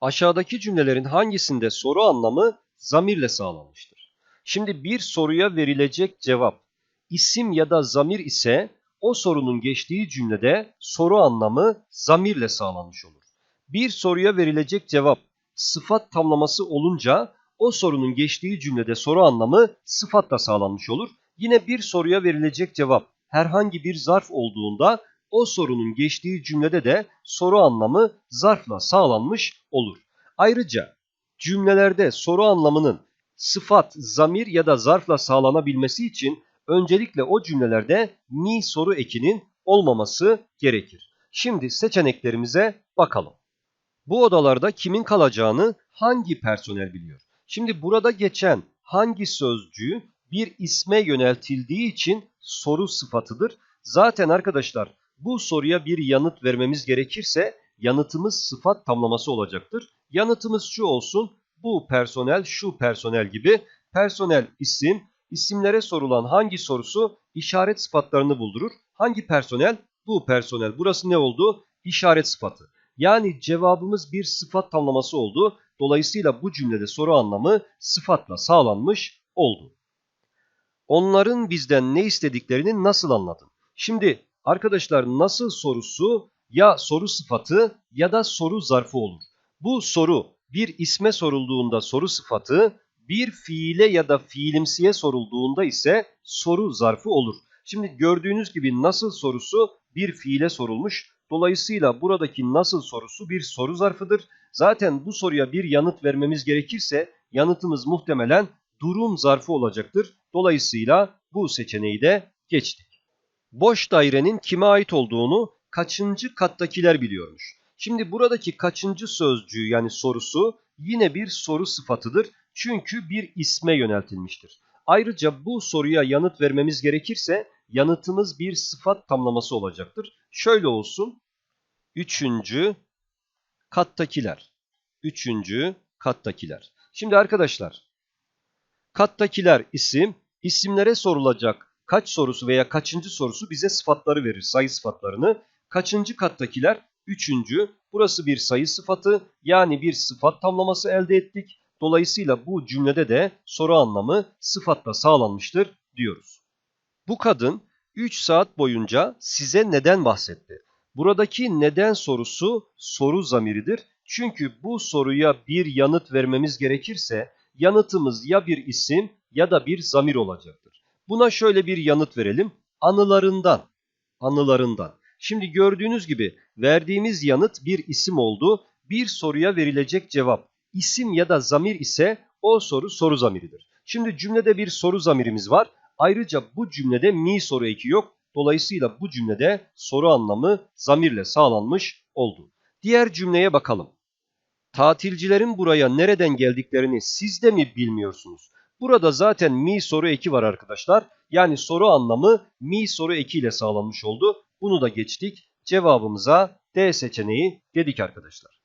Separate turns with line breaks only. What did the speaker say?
Aşağıdaki cümlelerin hangisinde soru anlamı zamirle sağlanmıştır? Şimdi bir soruya verilecek cevap isim ya da zamir ise o sorunun geçtiği cümlede soru anlamı zamirle sağlanmış olur. Bir soruya verilecek cevap sıfat tamlaması olunca o sorunun geçtiği cümlede soru anlamı sıfatla sağlanmış olur. Yine bir soruya verilecek cevap herhangi bir zarf olduğunda o sorunun geçtiği cümlede de soru anlamı zarfla sağlanmış olur. Ayrıca cümlelerde soru anlamının sıfat, zamir ya da zarfla sağlanabilmesi için öncelikle o cümlelerde mi soru ekinin olmaması gerekir. Şimdi seçeneklerimize bakalım. Bu odalarda kimin kalacağını hangi personel biliyor? Şimdi burada geçen hangi sözcüğü bir isme yöneltildiği için soru sıfatıdır. Zaten arkadaşlar bu soruya bir yanıt vermemiz gerekirse yanıtımız sıfat tamlaması olacaktır. Yanıtımız şu olsun. Bu personel, şu personel gibi personel isim, isimlere sorulan hangi sorusu işaret sıfatlarını buldurur. Hangi personel? Bu personel. Burası ne oldu? İşaret sıfatı. Yani cevabımız bir sıfat tamlaması oldu. Dolayısıyla bu cümlede soru anlamı sıfatla sağlanmış oldu. Onların bizden ne istediklerini nasıl anladın? Şimdi arkadaşlar nasıl sorusu ya soru sıfatı ya da soru zarfı olur. Bu soru bir isme sorulduğunda soru sıfatı, bir fiile ya da fiilimsiye sorulduğunda ise soru zarfı olur. Şimdi gördüğünüz gibi nasıl sorusu bir fiile sorulmuş. Dolayısıyla buradaki nasıl sorusu bir soru zarfıdır. Zaten bu soruya bir yanıt vermemiz gerekirse yanıtımız muhtemelen durum zarfı olacaktır. Dolayısıyla bu seçeneği de geçtik. Boş dairenin kime ait olduğunu kaçıncı kattakiler biliyormuş. Şimdi buradaki kaçıncı sözcüğü yani sorusu yine bir soru sıfatıdır. Çünkü bir isme yöneltilmiştir. Ayrıca bu soruya yanıt vermemiz gerekirse yanıtımız bir sıfat tamlaması olacaktır. Şöyle olsun. Üçüncü kattakiler. Üçüncü kattakiler. Şimdi arkadaşlar kattakiler isim, isimlere sorulacak kaç sorusu veya kaçıncı sorusu bize sıfatları verir, sayı sıfatlarını. Kaçıncı kattakiler? Üçüncü. Burası bir sayı sıfatı yani bir sıfat tamlaması elde ettik. Dolayısıyla bu cümlede de soru anlamı sıfatla sağlanmıştır diyoruz. Bu kadın 3 saat boyunca size neden bahsetti? Buradaki neden sorusu soru zamiridir. Çünkü bu soruya bir yanıt vermemiz gerekirse yanıtımız ya bir isim ya da bir zamir olacaktır. Buna şöyle bir yanıt verelim. Anılarından. Anılarından. Şimdi gördüğünüz gibi verdiğimiz yanıt bir isim oldu. Bir soruya verilecek cevap isim ya da zamir ise o soru soru zamiridir. Şimdi cümlede bir soru zamirimiz var. Ayrıca bu cümlede mi soru eki yok. Dolayısıyla bu cümlede soru anlamı zamirle sağlanmış oldu. Diğer cümleye bakalım. Tatilcilerin buraya nereden geldiklerini siz de mi bilmiyorsunuz? Burada zaten mi soru eki var arkadaşlar. Yani soru anlamı mi soru eki ile sağlanmış oldu. Bunu da geçtik. Cevabımıza D seçeneği dedik arkadaşlar.